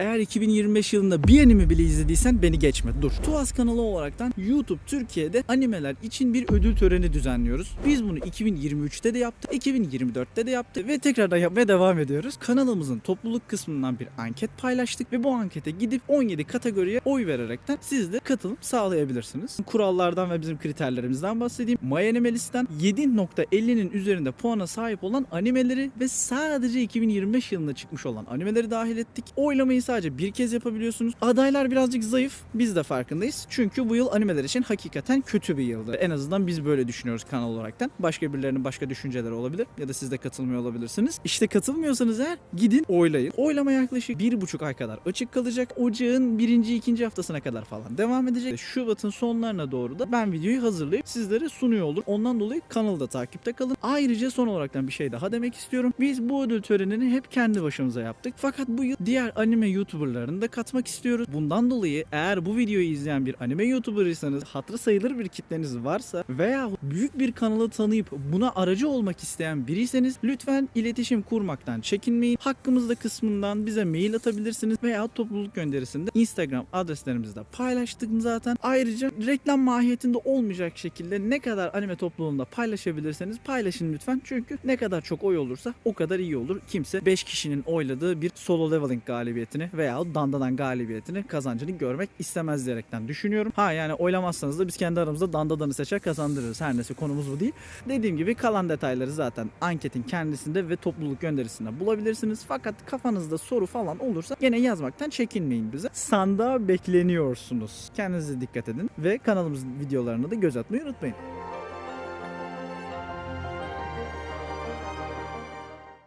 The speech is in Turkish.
Eğer 2025 yılında bir anime bile izlediysen beni geçme. Dur. Tuas kanalı olaraktan YouTube Türkiye'de animeler için bir ödül töreni düzenliyoruz. Biz bunu 2023'te de yaptık, 2024'te de yaptık ve tekrardan yapmaya devam ediyoruz. Kanalımızın topluluk kısmından bir anket paylaştık ve bu ankete gidip 17 kategoriye oy vererekten siz de katılım sağlayabilirsiniz. Kurallardan ve bizim kriterlerimizden bahsedeyim. My Anime List'ten 7.50'nin üzerinde puana sahip olan animeleri ve sadece 2025 yılında çıkmış olan animeleri dahil ettik. Oylamayı sadece bir kez yapabiliyorsunuz. Adaylar birazcık zayıf. Biz de farkındayız. Çünkü bu yıl animeler için hakikaten kötü bir yıldı. En azından biz böyle düşünüyoruz kanal olaraktan. Başka birilerinin başka düşünceleri olabilir ya da siz de katılmıyor olabilirsiniz. İşte katılmıyorsanız eğer gidin oylayın. Oylama yaklaşık bir buçuk ay kadar açık kalacak. Ocağın birinci ikinci haftasına kadar falan devam edecek. Şubat'ın sonlarına doğru da ben videoyu hazırlayıp sizlere sunuyor olur. Ondan dolayı kanalı da takipte kalın. Ayrıca son olaraktan bir şey daha demek istiyorum. Biz bu ödül törenini hep kendi başımıza yaptık. Fakat bu yıl diğer anime YouTuber'larını da katmak istiyoruz. Bundan dolayı eğer bu videoyu izleyen bir anime YouTuber'ıysanız, hatırı sayılır bir kitleniz varsa veya büyük bir kanalı tanıyıp buna aracı olmak isteyen biriyseniz lütfen iletişim kurmaktan çekinmeyin. Hakkımızda kısmından bize mail atabilirsiniz veya topluluk gönderisinde Instagram adreslerimizde paylaştık zaten. Ayrıca reklam mahiyetinde olmayacak şekilde ne kadar anime topluluğunda paylaşabilirseniz paylaşın lütfen. Çünkü ne kadar çok oy olursa o kadar iyi olur. Kimse 5 kişinin oyladığı bir solo leveling galibiyetini veya dandadan galibiyetini kazancını görmek istemez diyerekten düşünüyorum. Ha yani oylamazsanız da biz kendi aramızda dandadanı seçer kazandırırız. Her neyse konumuz bu değil. Dediğim gibi kalan detayları zaten anketin kendisinde ve topluluk gönderisinde bulabilirsiniz. Fakat kafanızda soru falan olursa gene yazmaktan çekinmeyin bize. Sandığa bekleniyorsunuz. Kendinize dikkat edin ve kanalımızın videolarına da göz atmayı unutmayın.